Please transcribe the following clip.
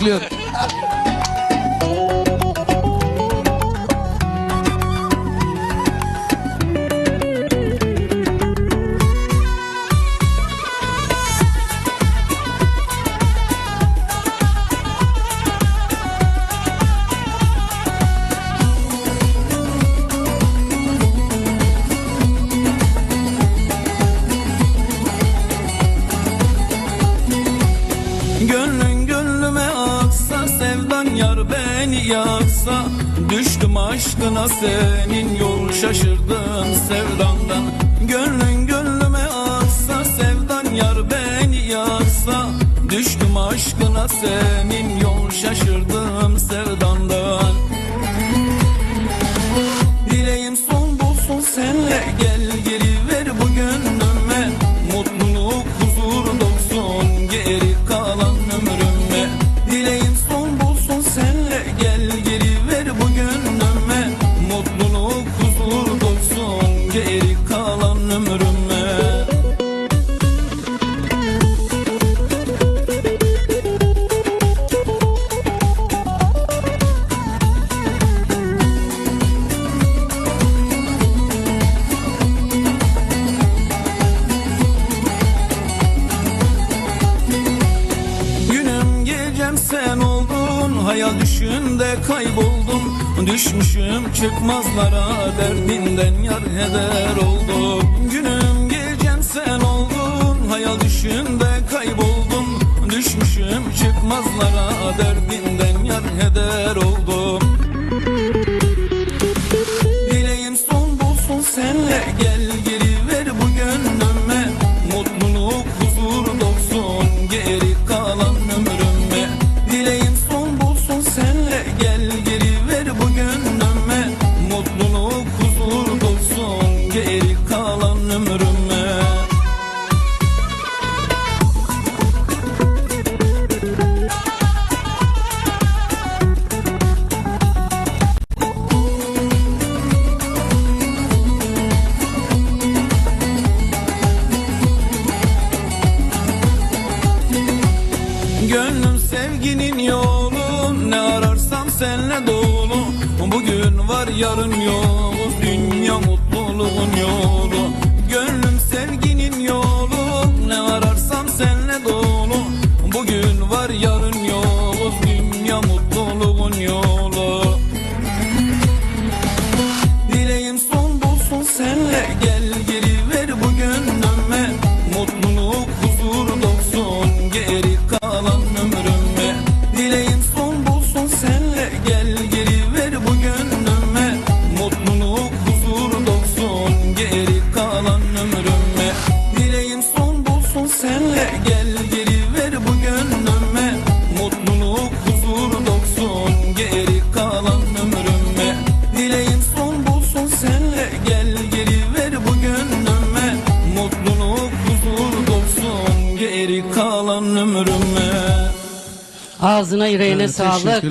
bekliyorum. Gönlün yaksa Düştüm aşkına senin Yol şaşırdım sevdandan. Gönlün gönlüme aksa Sevdan yar beni yaksa Düştüm aşkına senin Yol şaşırdım sevdandan. Dileğim son bulsun senle Gel geri ver bu gönlüme Mutluluk huzur dolsun Geri kalan ömrüme Dileğim sen oldun Hayal düşünde kayboldum Düşmüşüm çıkmazlara Derdinden yar heder oldum. Günüm gecem sen oldun Hayal düşünde kayboldum Düşmüşüm çıkmazlara Derdinden yar heder oldum. Dileğim son bulsun senle Gel geri Gönlüm sevginin yolu. Ne ararsam senle dolu. Bugün var yarın yok Dünya mutluluğun yolu. Gönlüm sevginin yolu. Ne ararsam senle dolu. Bugün var yarın yok Dünya mutluluğun yolu. Dileğim son bulsun senle. Gel geri ver bu gönlüme Mutluluk huzur dolsun Geri Geri kalan ömrüme Ağzına yüreğine sağlık.